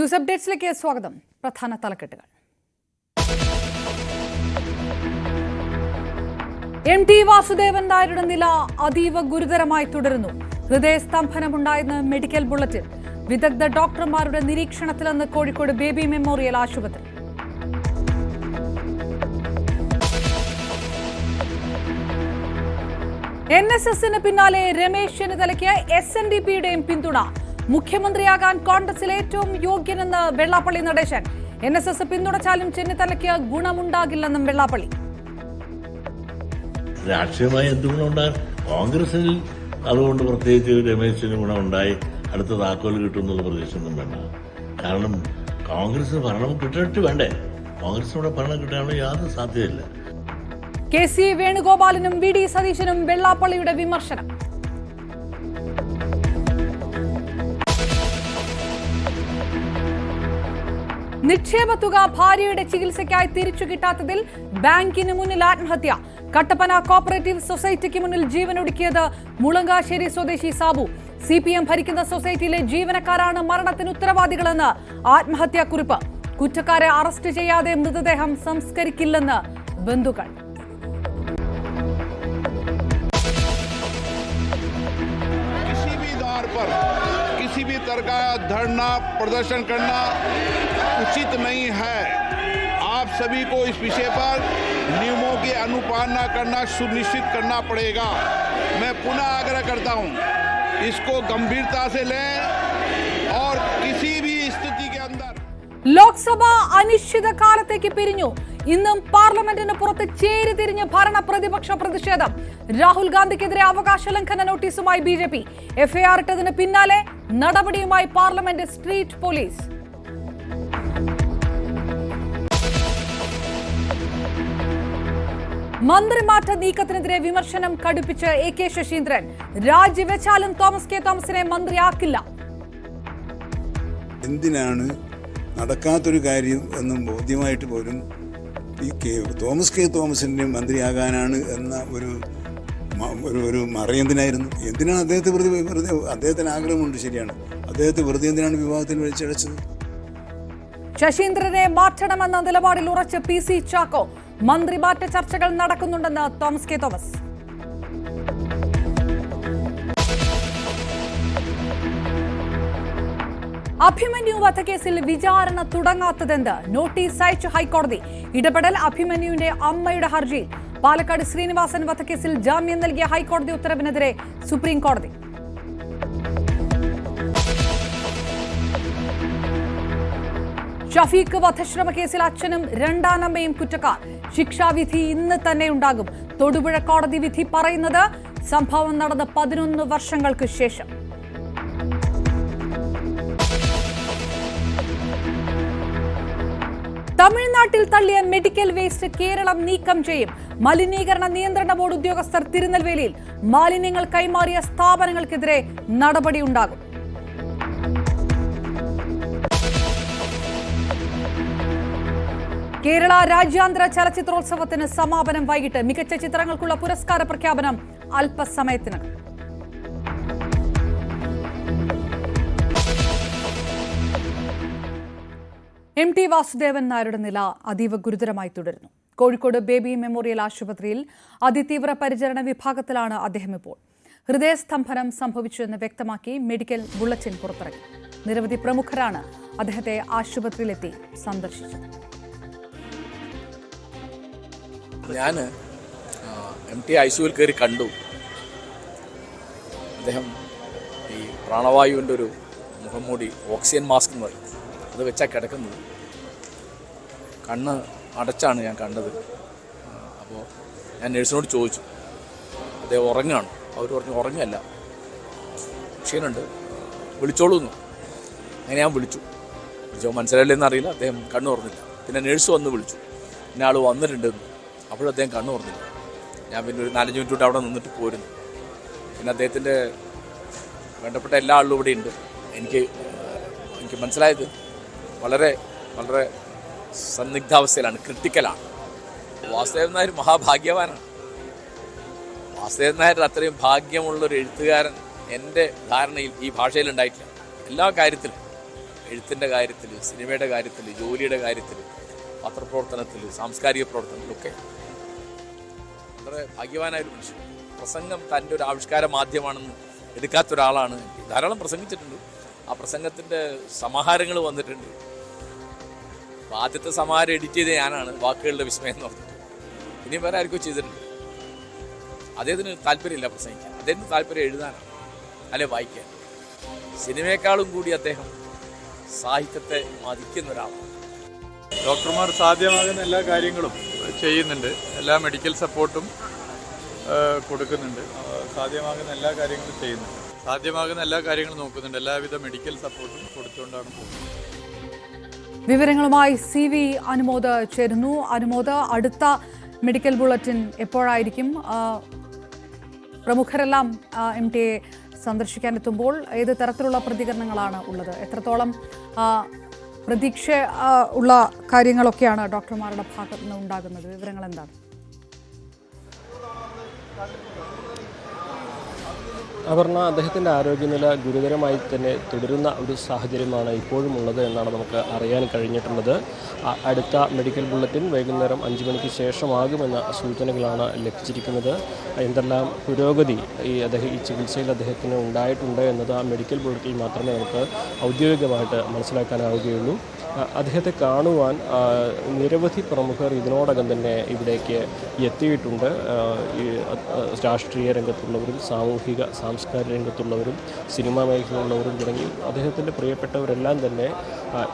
News അപ്ഡേറ്റ്സിലേക്ക് സ്വാഗതം. പ്രധാന തലക്കെട്ടുകൾ. എം ടി വാസുദേവൻ നായരുടെ നില അതീവ ഗുരുതരമായി തുടരുന്നു. ഹൃദയസ്തംഭനമുണ്ടായെന്ന് മെഡിക്കൽ ബുള്ളറ്റിൻ. വിദഗ്ധ ഡോക്ടർമാരുടെ നിരീക്ഷണത്തിലെന്ന് കോഴിക്കോട് ബേബി മെമ്മോറിയൽ ആശുപത്രി. എൻ എസ് എസിന് പിന്നാലെ രമേശ് ചെന്നിത്തലയ്ക്ക് എസ് എൻ ഡി പിയുടെയും പിന്തുണ. മുഖ്യമന്ത്രിയാകാൻ കോൺഗ്രസിൽ ഏറ്റവും യോഗ്യനെന്ന് Vellappally Natesan. N S S പിന്തുണച്ചാലും ചെന്നിത്തലയ്ക്ക് ഗുണമുണ്ടാകില്ലെന്നും വെള്ളാപ്പള്ളി. രാഷ്ട്രീയമായി എന്ത് ഗുണമുണ്ടാകും? കോൺഗ്രസിൽ അതുകൊണ്ട് പ്രത്യേകിച്ച് രമേശിന് ഗുണമുണ്ടായി അടുത്ത താക്കോൽ കിട്ടും എന്നുള്ള പ്രതീക്ഷയൊന്നും വേണ്ട കാരണം കോൺഗ്രസിന് ഭരണം കിട്ടിട്ട് വേണ്ടേ? കോൺഗ്രസിനോട് ഭരണം കിട്ടാനുള്ള യാതൊരു സാധ്യതയില്ല. കെ സി വേണുഗോപാലിനും വി ഡി സതീശനും വെള്ളാപ്പള്ളിയുടെ വിമർശനം. നിക്ഷേപ തുക ഭാര്യയുടെ ചികിത്സയ്ക്കായി തിരിച്ചു കിട്ടാത്തതിൽ ബാങ്കിന് മുന്നിൽ ആത്മഹത്യ കട്ടപ്പന കോപ്പറേറ്റീവ് സൊസൈറ്റിക്ക് മുന്നിൽ ജീവനൊടുക്കിയത് മുളങ്കാശ്ശേരി സ്വദേശി സാബു സി പി എം ഭരിക്കുന്ന സൊസൈറ്റിയിലെ ജീവനക്കാരാണ് മരണത്തിന് ഉത്തരവാദികളെന്ന് ആത്മഹത്യാക്കുറിപ്പ് കുറ്റക്കാരെ അറസ്റ്റ് ചെയ്യാതെ മൃതദേഹം സംസ്കരിക്കില്ലെന്ന് ബന്ധുക്കൾ किसी भी दौर पर किसी भी तरह का धरना प्रदर्शन करना उचित नहीं है आप सभी को इस विषय पर नियमों की अनुपालना करना सुनिश्चित करना पड़ेगा मैं पुनः आग्रह करता हूं इसको गंभीरता से लें और किसी भी स्थिति के अंदर ലോക്സഭ അനിശ്ചിത കാലത്തേക്ക് പിരിഞ്ഞു ഇന്നും പാർലമെന്റിന് പുറത്ത് ചേരി തിരിഞ്ഞ് ഭരണ പ്രതിപക്ഷ പ്രതിഷേധം രാഹുൽ ഗാന്ധിക്കെതിരെ അവകാശ ലംഘന നോട്ടീസുമായി ബി ജെ പി എഫ്ഐആർ ഇട്ടതിന് പിന്നാലെ നടപടിയുമായി പാർലമെന്റ് സ്ട്രീറ്റ് പോലീസ് മന്ത്രിമാറ്റ നീക്കത്തിനെതിരെ വിമർശനം കടുപ്പിച്ച് എ കെ ശശീന്ദ്രൻ. രാജിവെച്ചാലും തോമസ് കെ തോമസിനെ മന്ത്രിയാക്കില്ല. എന്തിനാണ് നടക്കാത്തൊരു കാര്യം എന്നും ബോധ്യമായിട്ട് പോലും ഈ കെ തോമസ് കെ തോമസിന്റെ മന്ത്രിയാകാനാണ് എന്ന ഒരു ഒരു ഒരു മറയെന്തിനായിരുന്നു എന്തിനാണ് അദ്ദേഹത്തെ വെറുതെ വെറുതെ അദ്ദേഹത്തിന് ആഗ്രഹമുണ്ട് ശരിയാണ്. അദ്ദേഹത്തെ വെറുതെ എന്തിനാണ് വിവാഹത്തിന് വിളിച്ചടച്ചത് ശശീന്ദ്രനെ മാറ്റണമെന്ന നിലപാടിൽ ഉറച്ച് പി സി ചാക്കോ. മന്ത്രിമാറ്റ ചർച്ചകൾ നടക്കുന്നുണ്ടെന്ന് തോമസ് കെ. തോമസ്. അഭിമന്യു വധക്കേസിൽ വിചാരണ തുടങ്ങാത്തതെന്ത്? നോട്ടീസ് അയച്ചു ഹൈക്കോടതി. ഇടപെടൽ അഭിമന്യുവിന്റെ അമ്മയുടെ ഹർജിയിൽ. പാലക്കാട് ശ്രീനിവാസൻ വധക്കേസിൽ ജാമ്യം നൽകിയ ഹൈക്കോടതി ഉത്തരവിനെതിരെ സുപ്രീം കോടതി ഷഫീഖ് വധശ്രമ കേസിൽ അച്ഛനും രണ്ടാനമ്മയും കുറ്റക്കാർ. ശിക്ഷാവിധി ഇന്ന് തന്നെ ഉണ്ടാകും. തൊടുപുഴ കോടതി വിധി പറയുന്നത് സംഭവം നടന്ന പതിനൊന്ന് വർഷങ്ങൾക്ക് ശേഷം. തമിഴ്നാട്ടിൽ തള്ളിയ മെഡിക്കൽ വേസ്റ്റ് കേരളം നീക്കം ചെയ്യും. മലിനീകരണ നിയന്ത്രണ ബോർഡ് ഉദ്യോഗസ്ഥർ തിരുനെൽവേലിയിൽ മാലിന്യങ്ങൾ കൈമാറിയ സ്ഥാപനങ്ങൾക്കെതിരെ നടപടിയുണ്ടാകും കേരള രാജ്യാന്തര ചലച്ചിത്രോത്സവത്തിന് സമാപനം വൈകിട്ട് മികച്ച ചിത്രങ്ങൾക്കുള്ള പുരസ്കാര പ്രഖ്യാപനം അല്പസമയത്തിനകം എം ടി വാസുദേവൻ നായരുടെ നില അതീവ ഗുരുതരമായി തുടരുന്നു. കോഴിക്കോട് ബേബി മെമ്മോറിയൽ ആശുപത്രിയിൽ അതിതീവ്ര പരിചരണ വിഭാഗത്തിലാണ് അദ്ദേഹം ഇപ്പോൾ. ഹൃദയസ്തംഭനം സംഭവിച്ചു എന്ന് വ്യക്തമാക്കി മെഡിക്കൽ ബുള്ളറ്റിൻ പുറത്തിറക്കി. നിരവധി പ്രമുഖരാണ് അദ്ദേഹത്തെ ആശുപത്രിയിലെത്തി സന്ദർശിച്ചത്. ഞാൻ എം ടി ഐ സിയുവിൽ കയറി കണ്ടു. അദ്ദേഹം ഈ പ്രാണവായുവിന്റെ ഒരു മുഖം മൂടി ഓക്സിജൻ മാസ്ക് എന്ന് പറയും. അത് വെച്ചാൽ കിടക്കുന്നത്. കണ്ണ് അടച്ചാണ് ഞാൻ കണ്ടത്. അപ്പോൾ ഞാൻ നഴ്സിനോട് ചോദിച്ചു. അദ്ദേഹം ഉറങ്ങാണ് അവർ പറഞ്ഞു ഉറങ്ങല്ല ക്ഷീണുണ്ട് വിളിച്ചോളൂ എന്ന് അങ്ങനെ ഞാൻ വിളിച്ചു. വിളിച്ചോ മനസ്സിലായില്ലെന്ന് അറിയില്ല. അദ്ദേഹം കണ്ണു തുറന്നില്ല. പിന്നെ നേഴ്സ് വന്ന് വിളിച്ചു. പിന്നെ ആൾ വന്നിട്ടുണ്ടെന്ന്. അപ്പോഴും അദ്ദേഹം കണ്ണു ഞാൻ പിന്നെ ഒരു നാലഞ്ച് മിനിറ്റ് അവിടെ നിന്നിട്ട് പോരുന്നു. പിന്നെ അദ്ദേഹത്തിന്റെ വേണ്ടപ്പെട്ട എല്ലാ ആളുകളും ഇവിടെ ഉണ്ട്. എനിക്ക് എനിക്ക് മനസ്സിലായത് വളരെ വളരെ സന്നിഗ്ധാവസ്ഥയിലാണ് ക്രിട്ടിക്കലാണ്. വാസുദേവൻ നായർ മഹാഭാഗ്യവാനാണ്. വാസുദേവൻ നായർ അത്രയും ഭാഗ്യമുള്ളൊരു എഴുത്തുകാരൻ എന്റെ ധാരണയിൽ ഈ ഭാഷയിൽ ഉണ്ടായിട്ടില്ല. എല്ലാ കാര്യത്തിലും എഴുത്തിന്റെ കാര്യത്തിൽ സിനിമയുടെ കാര്യത്തിൽ ജോലിയുടെ കാര്യത്തിൽ പത്രപ്രവർത്തനത്തിൽ സാംസ്കാരിക പ്രവർത്തനത്തിലൊക്കെ വളരെ ഭാഗ്യവാനായ ഒരു മനുഷ്യൻ. പ്രസംഗം തന്റെ ഒരു ആവിഷ്കാര മാധ്യമമാണെന്ന് എടുക്കാത്ത ഒരാളാണ്. ധാരാളം പ്രസംഗിച്ചിട്ടുണ്ട്. ആ പ്രസംഗത്തിന്റെ സമാഹാരങ്ങൾ വന്നിട്ടുണ്ട്. അപ്പോൾ ആദ്യത്തെ സമാഹാരം എഡിറ്റ് ചെയ്ത ഞാനാണ്. വാക്കുകളുടെ വിസ്മയം എന്ന് പറഞ്ഞിട്ട്. ഇനി വേറെ ആർക്കും ചെയ്തിട്ടുണ്ട്. അദ്ദേഹത്തിന് താല്പര്യമില്ല പ്രസംഗിക്കാൻ. അദ്ദേഹത്തിന് താല്പര്യം എഴുതാനാണ്. അല്ലെ വായിക്കാൻ. സിനിമയെക്കാളും കൂടി അദ്ദേഹം സാഹിത്യത്തെ മതിക്കുന്ന ഒരാളാണ്. ഡോക്ടർമാർ സാധ്യമാകുന്ന എല്ലാ കാര്യങ്ങളും ചെയ്യുന്നുണ്ട്. എല്ലാ മെഡിക്കൽ സപ്പോർട്ടും കൊടുക്കുന്നുണ്ട്. സാധ്യമാകുന്ന എല്ലാ കാര്യങ്ങളും ചെയ്യുന്നുണ്ട്. സാധ്യമാകുന്ന എല്ലാ കാര്യങ്ങളും നോക്കുന്നുണ്ട്. എല്ലാവിധ മെഡിക്കൽ സപ്പോർട്ടും കൊടുത്തുകൊണ്ടാണ് വിവരങ്ങളുമായി സി വി അനുമോദ് ചേരുന്നു. അനുമോദ അടുത്ത മെഡിക്കൽ ബുള്ളറ്റിൻ എപ്പോഴായിരിക്കും? പ്രമുഖരെല്ലാം എം ടി എ സന്ദർശിക്കാനെത്തുമ്പോൾ ഏത് തരത്തിലുള്ള പ്രതികരണങ്ങളാണ് ഉള്ളത്? എത്രത്തോളം പ്രതീക്ഷ ഉള്ള കാര്യങ്ങളൊക്കെയാണ് ഡോക്ടർമാരുടെ ഭാഗത്ത് നിന്ന് ഉണ്ടാകുന്നത്. വിവരങ്ങൾ എന്താണ്? അപർണ അദ്ദേഹത്തിന്റെ ആരോഗ്യനില ഗുരുതരമായി തന്നെ തുടരുന്ന ഒരു സാഹചര്യമാണ് ഇപ്പോഴും ഉള്ളത് എന്നാണ് നമുക്ക് അറിയാൻ കഴിഞ്ഞിട്ടുള്ളത്. അടുത്ത മെഡിക്കൽ ബുള്ളറ്റിൻ വൈകുന്നേരം അഞ്ച് മണിക്ക് ശേഷമാകുമെന്ന സൂചനകളാണ് ലഭിച്ചിരിക്കുന്നത്. എന്തെല്ലാം പുരോഗതി ഈ അദ്ദേഹം ഈ ചികിത്സയിൽ അദ്ദേഹത്തിന് ഉണ്ടായിട്ടുണ്ട് എന്നത് ആ മെഡിക്കൽ ബുള്ളറ്റിൽ മാത്രമേ നമുക്ക് ഔദ്യോഗികമായിട്ട് മനസ്സിലാക്കാനാവുകയുള്ളൂ. അദ്ദേഹത്തെ കാണുവാൻ നിരവധി പ്രമുഖർ ഇതിനോടകം തന്നെ ഇവിടേക്ക് എത്തിയിട്ടുണ്ട്. ഈ രാഷ്ട്രീയ രംഗത്തുള്ളവരും സാമൂഹിക സാംസ്കാരിക രംഗത്തുള്ളവരും സിനിമാ മേഖലയിലുള്ളവരും തുടങ്ങി അദ്ദേഹത്തിന്റെ പ്രിയപ്പെട്ടവരെല്ലാം തന്നെ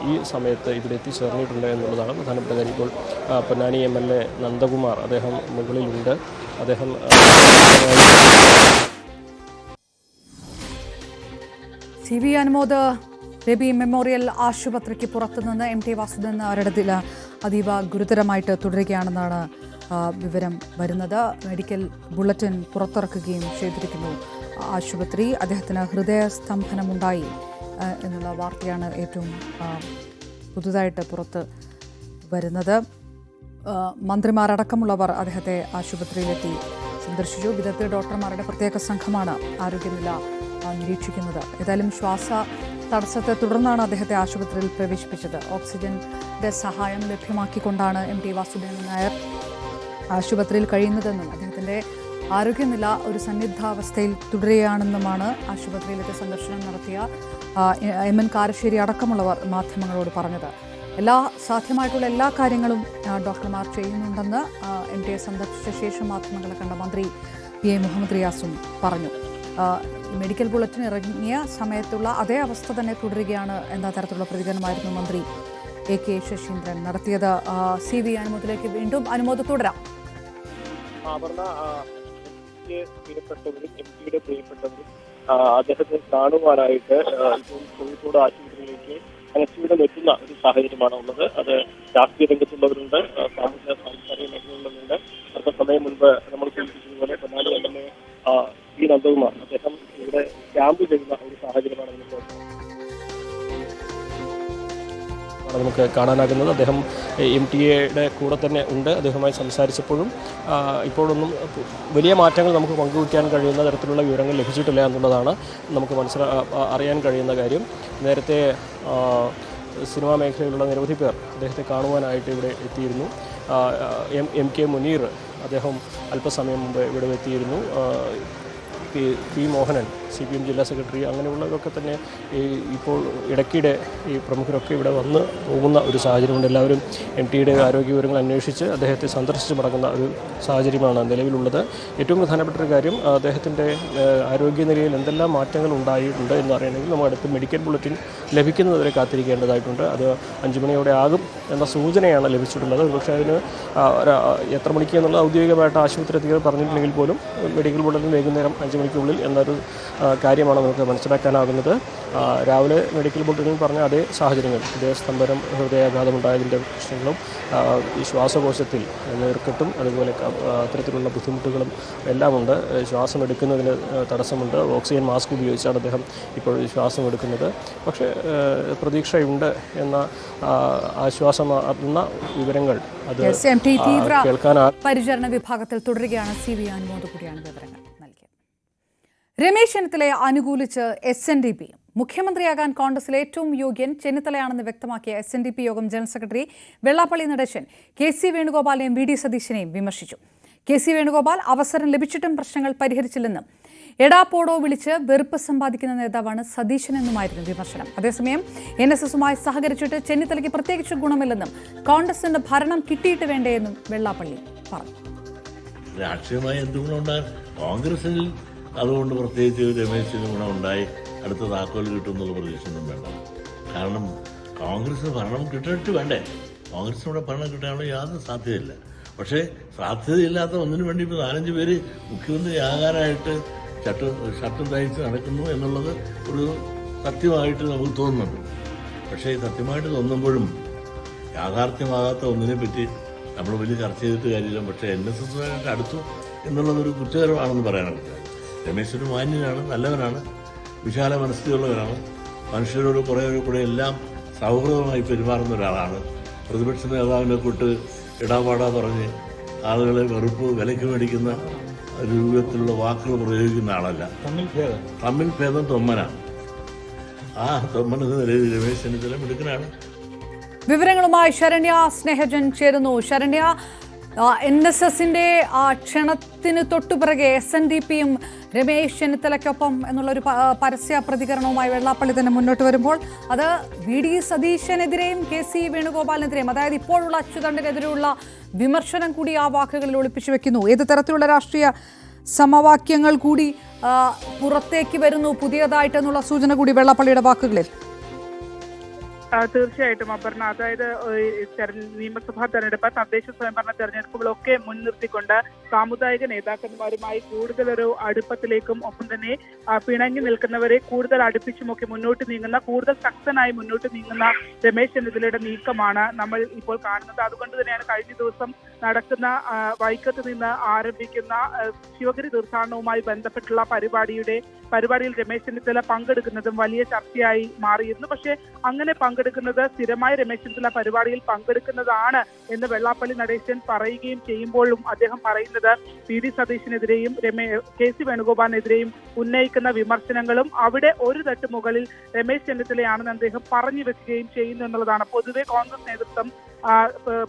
ഈ സമയത്ത് ഇവിടെ എത്തിച്ചേർന്നിട്ടുണ്ട് എന്നുള്ളതാണ് പ്രധാനപ്പെട്ട കാര്യം. ഇപ്പോൾ Ponnani M L A Nandakumar അദ്ദേഹം മുകളിലുണ്ട്. അദ്ദേഹം C V Anumod Baby Memorial ആശുപത്രിക്ക് പുറത്തുനിന്ന് എം ടി വാസുദേവൻ നായരുടെ അതീവ ഗുരുതരമായിട്ട് തുടരുകയാണെന്നാണ് വിവരം വരുന്നത്. മെഡിക്കൽ ബുള്ളറ്റിൻ പുറത്തിറക്കുകയും ചെയ്തിരിക്കുന്നു. ആശുപത്രി. അദ്ദേഹത്തിന് ഹൃദയസ്തംഭനമുണ്ടായി എന്നുള്ള വാർത്തയാണ് ഏറ്റവും പുതുതായിട്ട് പുറത്ത് വരുന്നത്. മന്ത്രിമാരടക്കമുള്ളവർ അദ്ദേഹത്തെ ആശുപത്രിയിലെത്തി സന്ദർശിച്ചു. വിദഗ്ധ ഡോക്ടർമാരുടെ പ്രത്യേക സംഘമാണ് ആരോഗ്യനില നിരീക്ഷിക്കുന്നത്. ഏതായാലും ശ്വാസ തടസ്സത്തെ തുടർന്നാണ് അദ്ദേഹത്തെ ആശുപത്രിയിൽ പ്രവേശിപ്പിച്ചത്. ഓക്സിജന്റെ സഹായം ലഭ്യമാക്കിക്കൊണ്ടാണ് എം ടി വാസുദേവൻ നായർ ആശുപത്രിയിൽ കഴിയുന്നതെന്നും അദ്ദേഹത്തിന്റെ ആരോഗ്യനില ഒരു സന്നിഗ്ധാവസ്ഥയിൽ തുടരുകയാണെന്നുമാണ് ആശുപത്രിയിലേക്ക് സന്ദർശനം നടത്തിയ എം എൻ കാരശ്ശേരി അടക്കമുള്ളവർ മാധ്യമങ്ങളോട് പറഞ്ഞത്. എല്ലാ സാധ്യമായിട്ടുള്ള എല്ലാ കാര്യങ്ങളും ഡോക്ടർമാർ ചെയ്യുന്നുണ്ടെന്ന് എം എ സന്ദർശിച്ച ശേഷം മാധ്യമങ്ങളെ കണ്ട മന്ത്രി പി എ മുഹമ്മദ് റിയാസും പറഞ്ഞു. മെഡിക്കൽ ബുള്ളറ്റിൻ ഇറങ്ങിയ സമയത്തുള്ള അതേ അവസ്ഥ തന്നെ തുടരുകയാണ് എന്ന തരത്തിലുള്ള പ്രതികരണമായിരുന്നു മന്ത്രി എ കെ ശശീന്ദ്രൻ നടത്തിയത്. സി വി അനുമതിയിലേക്ക് വീണ്ടും അനുമതി തുടരാം. ആഭരണ പ്രിയപ്പെട്ടവരും എം പിയുടെ പ്രിയപ്പെട്ടവരും അദ്ദേഹത്തെ കാണുവാനായിട്ട് ഇപ്പം കോഴിക്കോട് ആശുപത്രിയിലേക്ക് കനക്റ്റിവിടം എത്തുന്ന ഒരു സാഹചര്യമാണ് ഉള്ളത്. അത് രാഷ്ട്രീയ രംഗത്തുള്ളവരുണ്ട് സാമൂഹ്യ സാംസ്കാരിക മേഖലയിലുള്ളവരുണ്ട്. അല്പസമയം മുൻപ് നമ്മൾ സൂചിപ്പിച്ചതുപോലെ Ponnani M L A P Nandakumar അദ്ദേഹം ഇവിടെ ക്യാമ്പ് ചെയ്യുന്ന ഒരു സാഹചര്യമാണ് നമുക്ക് ആണ് നമുക്ക് കാണാനാകുന്നത്. അദ്ദേഹം എം ടി എയുടെ കൂടെ തന്നെ ഉണ്ട്. അദ്ദേഹവുമായി സംസാരിച്ചപ്പോഴും ഇപ്പോഴൊന്നും വലിയ മാറ്റങ്ങൾ നമുക്ക് പങ്കുവയ്ക്കാൻ കഴിയുന്ന തരത്തിലുള്ള വിവരങ്ങൾ ലഭിച്ചിട്ടില്ല എന്നുള്ളതാണ് നമുക്ക് മനസ്സിലാ അറിയാൻ കഴിയുന്ന കാര്യം. നേരത്തെ സിനിമാ മേഖലയിലുള്ള നിരവധി പേർ അദ്ദേഹത്തെ കാണുവാനായിട്ട് ഇവിടെ എത്തിയിരുന്നു. എം എം കെ മുനീർ അദ്ദേഹം അല്പസമയം മുമ്പ് ഇവിടെ എത്തിയിരുന്നു. P Mohanan C P M ജില്ലാ സെക്രട്ടറി അങ്ങനെയുള്ളവരൊക്കെ തന്നെ ഈ ഇപ്പോൾ ഇടയ്ക്കിടെ ഈ പ്രമുഖരൊക്കെ ഇവിടെ വന്ന് പോകുന്ന ഒരു സാഹചര്യമുണ്ട്. എല്ലാവരും എം ടിയുടെ ആരോഗ്യ വിവരങ്ങൾ അന്വേഷിച്ച് അദ്ദേഹത്തെ സന്ദർശിച്ച് മടങ്ങുന്ന ഒരു സാഹചര്യമാണ് നിലവിലുള്ളത്. ഏറ്റവും പ്രധാനപ്പെട്ട ഒരു കാര്യം അദ്ദേഹത്തിന്റെ ആരോഗ്യനിലയിൽ എന്തെല്ലാം മാറ്റങ്ങൾ ഉണ്ടായിട്ടുണ്ട് എന്ന് അറിയണമെങ്കിൽ നമ്മൾ അടുത്ത് മെഡിക്കൽ ബുള്ളറ്റിൻ ലഭിക്കുന്നതുവരെ കാത്തിരിക്കേണ്ടതായിട്ടുണ്ട്. അത് അഞ്ച് മണിയോടെ ആകും എന്ന സൂചനയാണ് ലഭിച്ചിട്ടുള്ളത്. പക്ഷേ അതിന് എത്ര മണിക്ക് എന്നുള്ള ഔദ്യോഗികമായിട്ട് ആശുപത്രി അധികൃതർ പറഞ്ഞിട്ടുണ്ടെങ്കിൽ പോലും മെഡിക്കൽ ബുള്ളറ്റിൻ വൈകുന്നേരം അഞ്ച് മണിക്കുള്ളിൽ എന്നൊരു കാര്യമാണ് നമുക്ക് മനസ്സിലാക്കാനാകുന്നത്. രാവിലെ മെഡിക്കൽ ബുള്ളറ്റിനിൽ പറഞ്ഞ അതേ സാഹചര്യങ്ങൾ ഹൃദയസ്തംഭനം ഹൃദയാഘാതം ഉണ്ടായതിന്റെ പ്രശ്നങ്ങളും ഈ ശ്വാസകോശത്തിൽ നീർക്കെട്ടും അതുപോലെ അത്തരത്തിലുള്ള ബുദ്ധിമുട്ടുകളും എല്ലാമുണ്ട്. ശ്വാസം എടുക്കുന്നതിന് തടസ്സമുണ്ട്. ഓക്സിജൻ മാസ്ക് ഉപയോഗിച്ചാണ് അദ്ദേഹം ഇപ്പോൾ ശ്വാസം എടുക്കുന്നത് പക്ഷേ പ്രതീക്ഷയുണ്ട് എന്ന ആശ്വാസമാകുന്ന വിവരങ്ങൾ അത് കേൾക്കാനാണ് പരിചരണ വിഭാഗത്തിൽ തുടരുകയാണ്. സി വി അനുമോദ് കൂടിയാണ് വിവരങ്ങൾ. രമേശ് ചെന്നിത്തലയെ അനുകൂലിച്ച് എസ് എൻ ഡി പി മുഖ്യമന്ത്രിയാകാൻ കോൺഗ്രസിൽ ഏറ്റവും യോഗ്യൻ ചെന്നിത്തലയാണെന്ന് വ്യക്തമാക്കിയ എസ് എൻ ഡി പി യോഗം general secretary Vellappally Natesan K C വേണുഗോപാലിനെയും V D സതീശനെയും വിമർശിച്ചു. കെ സി വേണുഗോപാൽ അവസരം ലഭിച്ചിട്ടും പ്രശ്നങ്ങൾ പരിഹരിച്ചില്ലെന്നും എടാപ്പോടോ വിളിച്ച് വെറുപ്പ് സമ്പാദിക്കുന്ന നേതാവാണ് സതീശനെന്നുമായിരുന്നു വിമർശനം. അതേസമയം എൻ എസ് എസുമായി സഹകരിച്ചിട്ട് ചെന്നിത്തലയ്ക്ക് പ്രത്യേകിച്ച് ഗുണമില്ലെന്നും കോൺഗ്രസിന് ഭരണം കിട്ടിയിട്ട് വേണ്ടേയെന്നും വെള്ളാപ്പള്ളി പറഞ്ഞു. രാഷ്ട്രീയമായി എന്ത് കോൺഗ്രസിൽ അതുകൊണ്ട് പ്രത്യേകിച്ച് രമേശിന് ഗുണമുണ്ടായി അടുത്ത താക്കോൽ കിട്ടും എന്നുള്ള പ്രതീക്ഷയൊന്നും വേണ്ട. കാരണം കോൺഗ്രസ് ഭരണം കിട്ടിയിട്ട് വേണ്ടേ? കോൺഗ്രസിനൂടെ ഭരണം കിട്ടാനുള്ള യാതൊരു സാധ്യതയില്ല. പക്ഷേ സാധ്യതയില്ലാത്ത ഒന്നിനു വേണ്ടി ഇപ്പോൾ നാലഞ്ച് പേര് മുഖ്യമന്ത്രി ആകാനായിട്ട് ഷർട്ട് ഷർട്ടും തയ്ച്ച് നടക്കുന്നു എന്നുള്ളത് ഒരു സത്യമായിട്ട് നമുക്ക് തോന്നുന്നുണ്ട്. പക്ഷേ സത്യമായിട്ട് തോന്നുമ്പോഴും യാഥാർത്ഥ്യമാകാത്ത ഒന്നിനെ പറ്റി നമ്മൾ വലിയ ചർച്ച ചെയ്തിട്ട് കാര്യമില്ല. പക്ഷേ എൻ എസ് എസുമായിട്ട് അടുത്തു എന്നുള്ളതൊരു കുറ്റകരമാണെന്ന് പറയാനുണ്ട് രമേശ് ഒരു മാന്യനാണ് നല്ലവനാണ് വിശാല മനസ്സിലുള്ളവരാണ് മനുഷ്യരോട് കുറേ കൂടെ എല്ലാം സൗഹൃദമായി പെരുമാറുന്ന ഒരാളാണ്. പ്രതിപക്ഷ നേതാവിനെ തൊട്ട് ഇടാപാടാ പറഞ്ഞ് ആളുകളെ വെറുപ്പ് വിലയ്ക്ക് മേടിക്കുന്ന രൂപത്തിലുള്ള വാക്കുകൾ പ്രയോഗിക്കുന്ന ആളല്ല. തമ്മിൽ ഭേദം. തൊമ്മനാണ് ആ തൊമ്മന നിലയിൽ രമേശ് ചെന്നിത്തല മിടുക്കനാണ്. വിവരങ്ങളുമായി ശരണ്യ സ്നേഹജൻ ചേരുന്നു. ശരണ്യ എൻ എസ് എസിന്റെ ക്ഷണത്തിന് തൊട്ടുപിറകെ എസ് എൻ ഡി പിയും രമേശ് ചെന്നിത്തലയ്ക്കൊപ്പം എന്നുള്ളൊരു ആ, പരസ്യ പ്രതികരണവുമായി വെള്ളാപ്പള്ളി തന്നെ മുന്നോട്ട് വരുമ്പോൾ അത് വി ഡി സതീശനെതിരെയും കെ സി വേണുഗോപാലിനെതിരെയും അതായത് ഇപ്പോഴുള്ള അച്യുതണ്ടിനെതിരെയുള്ള വിമർശനം കൂടി ആ വാക്കുകളിൽ ഒളിപ്പിച്ചു വെക്കുന്നു. ഏത് തരത്തിലുള്ള രാഷ്ട്രീയ സമവാക്യങ്ങൾ കൂടി ആ, പുറത്തേക്ക് വരുന്നു പുതിയതായിട്ടെന്നുള്ള സൂചന കൂടി വെള്ളാപ്പള്ളിയുടെ വാക്കുകളിൽ? ആ, തീർച്ചയായിട്ടും അപർണ. അതായത് നിയമസഭാ തെരഞ്ഞെടുപ്പ് തദ്ദേശ സ്വയംഭരണ തെരഞ്ഞെടുപ്പുകളൊക്കെ മുൻനിർത്തിക്കൊണ്ട് സാമുദായിക നേതാക്കന്മാരുമായി കൂടുതൽ ഒരു അടുപ്പത്തിലേക്കും ഒപ്പം തന്നെ പിണങ്ങി നിൽക്കുന്നവരെ കൂടുതൽ അടുപ്പിച്ചുമൊക്കെ മുന്നോട്ട് നീങ്ങുന്ന കൂടുതൽ ശക്തനായി മുന്നോട്ട് നീങ്ങുന്ന രമേശ് ചെന്നിത്തലയുടെ നീക്കമാണ് നമ്മൾ ഇപ്പോൾ കാണുന്നത്. അതുകൊണ്ട് തന്നെയാണ് കഴിഞ്ഞ ദിവസം നടക്കുന്ന വൈക്കത്ത് നിന്ന് ആരംഭിക്കുന്ന ശിവഗിരി തീർത്ഥാടനവുമായി ബന്ധപ്പെട്ടുള്ള പരിപാടിയുടെ പരിപാടിയിൽ രമേശ് ചെന്നിത്തല പങ്കെടുക്കുന്നതും വലിയ ചർച്ചയായി മാറിയിരുന്നു. പക്ഷേ അങ്ങനെ പങ്കെടുക്കുന്നത് സ്ഥിരമായി രമേശ് ചെന്നിത്തല പരിപാടിയിൽ പങ്കെടുക്കുന്നതാണ് എന്ന് വെള്ളാപ്പള്ളി നടേശൻ പറയുകയും ചെയ്യുമ്പോഴും അദ്ദേഹം പറയുന്നത് പി ഡി സതീശിനെതിരെയും രമേ കെ സി വേണുഗോപാലിനെതിരെയും ഉന്നയിക്കുന്ന വിമർശനങ്ങളും അവിടെ ഒരു തട്ട് മുകളിൽ രമേശ് ചെന്നിത്തലയാണെന്ന് അദ്ദേഹം പറഞ്ഞു വെക്കുകയും ചെയ്യുന്നു എന്നുള്ളതാണ്. പൊതുവെ കോൺഗ്രസ് നേതൃത്വം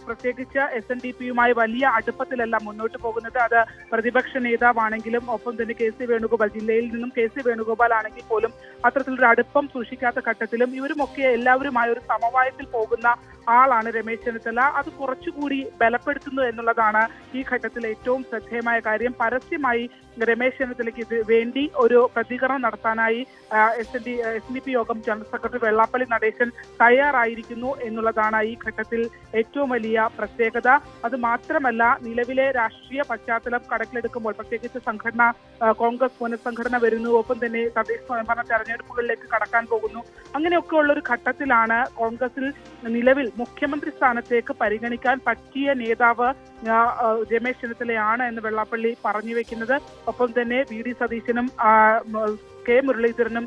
പ്രത്യേകിച്ച് എസ് എൻ ഡി പിയുമായി വലിയ അടുപ്പത്തിലല്ല മുന്നോട്ട് പോകുന്നത്. അത് പ്രതിപക്ഷ നേതാവാണെങ്കിലും ഒപ്പം തന്നെ കെ സി വേണുഗോപാൽ ജില്ലയിൽ നിന്നും കെ സി വേണുഗോപാൽ ആണെങ്കിൽ പോലും അത്തരത്തിലൊരു അടുപ്പം സൂക്ഷിക്കാത്ത ഘട്ടത്തിലും ഇവരുമൊക്കെ എല്ലാവരുമായി ഒരു സമവായത്തിൽ പോകുന്ന ആളാണ് രമേശ് ചെന്നിത്തല. അത് കുറച്ചുകൂടി ബലപ്പെടുത്തുന്നു എന്നുള്ളതാണ് ഈ ഘട്ടത്തിൽ ഏറ്റവും ശ്രദ്ധേയമായ കാര്യം. പരസ്യമായി രമേശ് ചെന്നിത്തലയ്ക്ക് ഇത് വേണ്ടി ഒരു പ്രതികരണം നടത്താനായി S N D S D P യോഗം ജനറൽ സെക്രട്ടറി വെള്ളാപ്പള്ളി നടേശൻ തയ്യാറായിരിക്കുന്നു എന്നുള്ളതാണ് ഈ ഘട്ടത്തിൽ ഏറ്റവും വലിയ പ്രത്യേകത. അത് മാത്രമല്ല നിലവിലെ രാഷ്ട്രീയ പശ്ചാത്തലം കടക്കിലെടുക്കുമ്പോൾ പ്രത്യേകിച്ച് സംഘടന കോൺഗ്രസ് പുനഃസംഘടന വരുന്നു ഒപ്പം തന്നെ തദ്ദേശ സ്വയംഭരണ തെരഞ്ഞെടുപ്പുകളിലേക്ക് കടക്കാൻ പോകുന്നു. അങ്ങനെയൊക്കെ ഉള്ള ഒരു ഘട്ടത്തിലാണ് കോൺഗ്രസിൽ നിലവിൽ മുഖ്യമന്ത്രി സ്ഥാനത്തേക്ക് പരിഗണിക്കാൻ പറ്റിയ നേതാവ് രമേശ് ചെന്നിത്തലയാണ് എന്ന് വെള്ളാപ്പള്ളി പറഞ്ഞു വെക്കുന്നത്. ഒപ്പം തന്നെ വി ഡി സതീശനും കെ മുരളീധരനും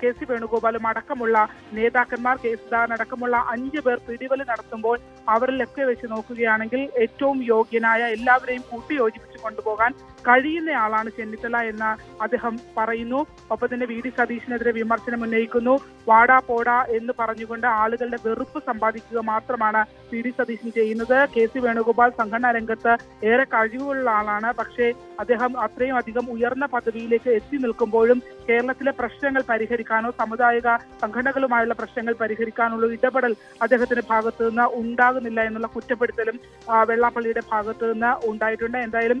കെ സി വേണുഗോപാലും അടക്കമുള്ള നേതാക്കന്മാർ കെ സുധാകരൻ അടക്കമുള്ള അഞ്ചു പേർ പിടിവലി നടത്തുമ്പോൾ അവരിലൊക്കെ വെച്ച് നോക്കുകയാണെങ്കിൽ ഏറ്റവും യോഗ്യനായ എല്ലാവരെയും കൂട്ടിയോജിപ്പിച്ച് കൊണ്ടുപോകാൻ കഴിയുന്നയാളാണ് ചെന്നിത്തല എന്ന് അദ്ദേഹം പറയുന്നു. ഒപ്പം തന്നെ വി ഡി സതീശിനെതിരെ വിമർശനം ഉന്നയിക്കുന്നു. വാടാ പോടാ എന്ന് പറഞ്ഞുകൊണ്ട് ആളുകളുടെ വെറുപ്പ് സമ്പാദിക്കുക മാത്രമാണ് വി ഡി സതീശൻ ചെയ്യുന്നത്. കെ സി വേണുഗോപാൽ സംഘടനാ രംഗത്ത് ഏറെ കഴിവുള്ള ആളാണ്. പക്ഷേ അദ്ദേഹം അത്രയും അധികം ഉയർന്ന പദവിയിലേക്ക് എത്തി നിൽക്കുമ്പോഴും കേരളത്തിലെ പ്രശ്നങ്ങൾ പരിഹരിക്കാനോ സമുദായിക സംഘടനകളുമായുള്ള പ്രശ്നങ്ങൾ പരിഹരിക്കാനുള്ള ഇടപെടൽ അദ്ദേഹത്തിന്റെ ഭാഗത്തു നിന്ന് ഉണ്ടാകുന്നില്ല എന്നുള്ള കുറ്റപ്പെടുത്തലും വെള്ളാപ്പള്ളിയുടെ ഭാഗത്തു നിന്ന് ഉണ്ടായിട്ടുണ്ട്. എന്തായാലും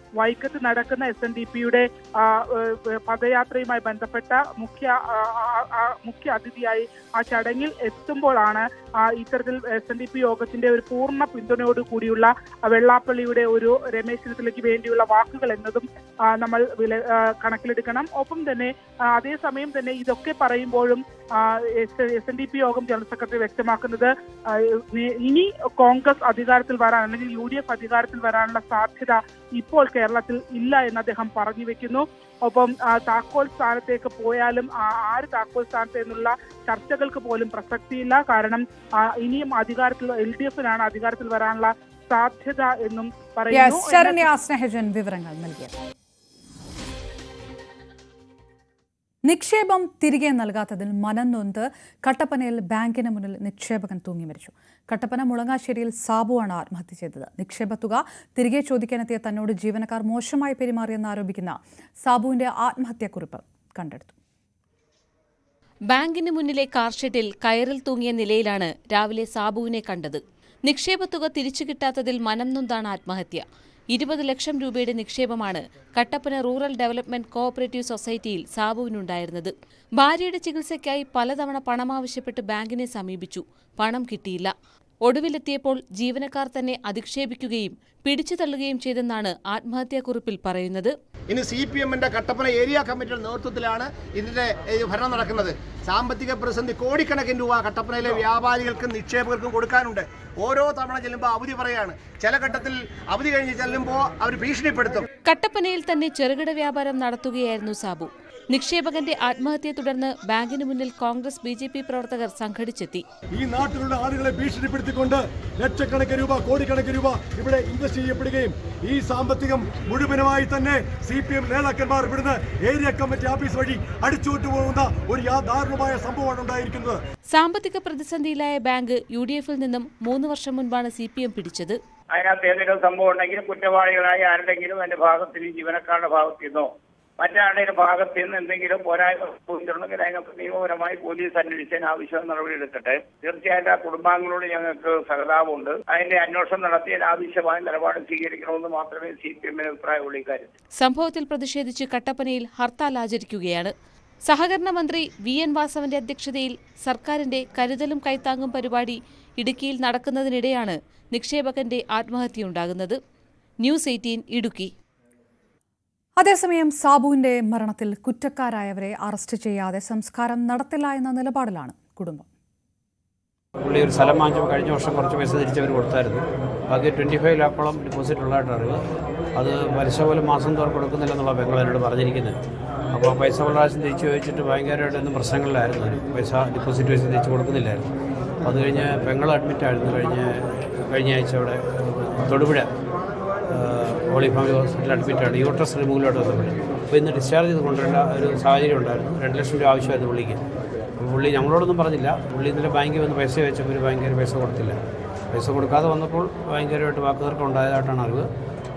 വൈക്കത്ത് നടക്കുന്ന എസ് എൻ ഡി പിയുടെ പദയാത്രയുമായി ബന്ധപ്പെട്ട മുഖ്യ മുഖ്യ അതിഥിയായി ആ ചടങ്ങിൽ എത്തുമ്പോഴാണ് ഇത്തരത്തിൽ എസ് എൻ ഡി പി യോഗത്തിന്റെ ഒരു പൂർണ പിന്തുണയോട് കൂടിയുള്ള വെള്ളാപ്പള്ളിയുടെ ഒരു രമേശ് ചെന്നിത്തലയ്ക്ക് വേണ്ടിയുള്ള വാക്കുകൾ എന്നതും നമ്മൾ വില കണക്കിലെടുക്കണം. ഒപ്പം തന്നെ അതേസമയം തന്നെ ഇതൊക്കെ പറയുമ്പോഴും S N D P Yogam general secretary വ്യക്തമാക്കുന്നത് ഇനി കോൺഗ്രസ് അധികാരത്തിൽ വരാൻ അല്ലെങ്കിൽ യു ഡി എഫ് അധികാരത്തിൽ വരാനുള്ള സാധ്യത ഇപ്പോൾ കേരളത്തിൽ ഇല്ല എന്ന് അദ്ദേഹം പറഞ്ഞു വെക്കുന്നു. ഒപ്പം താക്കോൽ സ്ഥാനത്തേക്ക് പോയാലും ആര് താക്കോൽ സ്ഥാനത്ത് എന്നുള്ള ചർച്ചകൾക്ക് പോലും പ്രസക്തിയില്ല. കാരണം ഇനിയും അധികാരത്തിൽ എൽ ഡി എഫിനാണ് അധികാരത്തിൽ വരാനുള്ള സാധ്യത എന്നും പറയുന്നു. ശരണ്യ സ്നേഹജൻ വിവരങ്ങൾ നൽകിയത്. നിക്ഷേപം തിരികെ നൽകാത്തതിൽ മനംനൊന്ത് കട്ടപ്പനയിൽ ബാങ്കിന് മുന്നിൽ നിക്ഷേപകൻ തൂങ്ങി മരിച്ചു. കട്ടപ്പന മുളങ്ങാശ്ശേരിയിൽ സാബുവാണ് ആത്മഹത്യ ചെയ്തത്. നിക്ഷേപ തുക തിരികെ ചോദിക്കാനെത്തിയ തന്നോട് ജീവനക്കാർ മോശമായി പെരുമാറിയെന്ന് ആരോപിക്കുന്ന സാബുവിന്റെ ആത്മഹത്യാക്കുറിപ്പ് കണ്ടെടുത്തു. ബാങ്കിന് മുന്നിലെ കാർ ഷെഡിൽ കയറിൽ തൂങ്ങിയ നിലയിലാണ് രാവിലെ സാബുവിനെ കണ്ടത്. നിക്ഷേപത്തുക തിരിച്ചു കിട്ടാത്തതിൽ മനം നൊന്താണ് ആത്മഹത്യ. ഇരുപത് ലക്ഷം രൂപയുടെ നിക്ഷേപമാണ് കട്ടപ്പന റൂറൽ ഡെവലപ്മെന്റ് കോഓപ്പറേറ്റീവ് സൊസൈറ്റിയിൽ സാബുവിനുണ്ടായിരുന്നത്. ഭാര്യയുടെ ചികിത്സയ്ക്കായി പലതവണ പണം ആവശ്യപ്പെട്ട് ബാങ്കിനെ സമീപിച്ചു. പണം കിട്ടിയില്ല. ഒടുവിലെത്തിയപ്പോൾ ജീവനക്കാർ തന്നെ അധിക്ഷേപിക്കുകയും പിടിച്ചു തള്ളുകയും ചെയ്തെന്നാണ് ആത്മഹത്യാക്കുറിപ്പിൽ പറയുന്നത്. ഇനി സി പി എമ്മിന്റെ കട്ടപ്പന ഏരിയ കമ്മിറ്റിയുടെ നേതൃത്വത്തിലാണ് ഇതിന്റെ ഭരണം നടക്കുന്നത്. സാമ്പത്തിക പ്രതിസന്ധി കോടിക്കണക്കിന് രൂപ കട്ടപ്പനയിലെ വ്യാപാരികൾക്കും നിക്ഷേപകർക്കും കൊടുക്കാനുണ്ട്. ഓരോ തവണ ചെല്ലുമ്പോൾ അവധി പറയാണ്. ചില ഘട്ടത്തിൽ അവധി കഴിഞ്ഞ് ചെല്ലുമ്പോൾ അവർ ഭീഷണിപ്പെടുത്തും. കട്ടപ്പനയിൽ തന്നെ ചെറുകിട വ്യാപാരം നടത്തുകയായിരുന്നു സാബു. നിക്ഷേപകന്റെ ആത്മഹത്യയെ തുടർന്ന് ബാങ്കിന് മുന്നിൽ കോൺഗ്രസ് ബി ജെ പി പ്രവർത്തകർ സംഘടിച്ചെത്തി. ഈ നാട്ടിലുള്ള ആളുകളെ ഭീഷണിപ്പെടുത്തിക്കൊണ്ട് ലക്ഷക്കണക്കിന് രൂപ കോടിക്കണക്കിന് രൂപ ഇവിടെ ഇൻവെസ്റ്റ് ചെയ്യപ്പെടുകയും ഈ സാമ്പത്തികം മുഴുവനുമായി തന്നെ സി പി എം നേതാക്കന്മാർ ഇവിടുന്ന് ഏരിയ കമ്മിറ്റി ഓഫീസ് വഴി അടിച്ചുവിട്ടു പോകുന്ന ഒരു യാ- ദാരുണമായ സംഭവമാണ് ഉണ്ടായിരിക്കുന്നത്. സാമ്പത്തിക പ്രതിസന്ധിയിലായ ബാങ്ക് യു ഡി എഫിൽ നിന്നും മൂന്ന് വർഷം മുൻപാണ് സി പി എം പിടിച്ചത്. അതിനകത്ത് ഏതെങ്കിലും സംഭവം ഉണ്ടെങ്കിൽ കുറ്റവാളികളായ ആരുടെങ്കിലും എന്റെ ഭാഗത്തിൽ ജീവനക്കാരുടെ ഭാഗത്തു നിന്നോ മറ്റാരുടെയും ഭാഗത്ത് നിന്ന് എന്തെങ്കിലും പോരായ്മ സംഭവിച്ചിട്ടുണ്ടെങ്കിൽ അതിനൊക്കെ നിയമപരമായി പോലീസ് അന്വേഷിച്ചതിന് ആവശ്യം നടപടി എടുക്കട്ടെ. തീർച്ചയായിട്ടും ആ കുടുംബാംഗങ്ങളോട് ഞങ്ങൾക്ക് സഹതാപമുണ്ട്. അതിന്റെ അന്വേഷണം നടത്തിയതിന് ആവശ്യമായ നിലപാട് സ്വീകരിക്കണമെന്ന് മാത്രമേ സി പി എമ്മിന് അഭിപ്രായമുള്ളൂ സംഭവത്തിൽ പ്രതിഷേധിച്ച് കട്ടപ്പനയിൽ ഹർത്താൽ ആചരിക്കുകയാണ്. സഹകരണ മന്ത്രി വി എൻ വാസവന്റെ അധ്യക്ഷതയിൽ സർക്കാരിന്റെ കരുതലും കൈത്താങ്ങും പരിപാടി ഇടുക്കിയിൽ നടക്കുന്നതിനിടെയാണ് നിക്ഷേപകന്റെ ആത്മഹത്യ ഉണ്ടാകുന്നത് ന്യൂസ് എയ്റ്റീൻ ഇടുക്കി. അതേസമയം സാബുവിന്റെ മരണത്തിൽ കുറ്റക്കാരായവരെ അറസ്റ്റ് ചെയ്യാതെ സംസ്കാരം നടത്തില്ല എന്ന നിലപാടിലാണ് കുടുംബം. പുള്ളി ഒരു സ്ഥലം വാങ്ങിച്ചപ്പോൾ കഴിഞ്ഞ വർഷം കുറച്ച് പൈസ തിരിച്ചവർ കൊടുത്തായിരുന്നു. ബാക്കി ട്വന്റി ഫൈവ് ലാക്കോളം ഡിപ്പോസിറ്റ് ഉള്ളതായിട്ട് അറിവ് അത് പലിശ പോലും മാസം തോറും കൊടുക്കുന്നില്ലെന്നുള്ള പെങ്ങൾ എന്നോട് പറഞ്ഞിരിക്കുന്നത്. അപ്പോൾ പൈസ ഒരു പ്രാവശ്യം തിരിച്ചു ചോദിച്ചിട്ട് ഭയങ്കരമായിട്ട് ഒന്നും പ്രശ്നങ്ങളിലായിരുന്നു. പൈസ ഡിപ്പോസിറ്റ് പൈസ തിരിച്ചു കൊടുക്കുന്നില്ലായിരുന്നു. അത് കഴിഞ്ഞ് പെങ്ങൾ അഡ്മിറ്റായിരുന്നു കഴിഞ്ഞ കഴിഞ്ഞ ആഴ്ച അവിടെ തൊടുപുഴ. ഹോളി ഫാമിലി ഹോസ്പിറ്റലിൽ അഡ്മിറ്റാണ് യൂട്രസ് റിമൂവലോട്ട് പുള്ളി അപ്പോൾ ഇന്ന് ഡിസ്ചാർജ് ചെയ്ത് കൊണ്ടുവരേണ്ട ഒരു സാഹചര്യം ഉണ്ടായിരുന്നു. രണ്ട് ലക്ഷം രൂപ ആവശ്യമായിരുന്നു പുള്ളിക്ക്. അപ്പോൾ പുള്ളി ഞങ്ങളോടൊന്നും പറഞ്ഞില്ല. പുള്ളി ഇന്നലെ ബാങ്കിൽ വന്ന് പൈസ വെച്ചപ്പോൾ ഒരു ഭയങ്കര പൈസ കൊടുത്തില്ല. പൈസ കൊടുക്കാതെ വന്നപ്പോൾ ഭയങ്കരമായിട്ട് വാക്കുകൾക്ക് ഉണ്ടായതായിട്ടാണ് അറിവ്.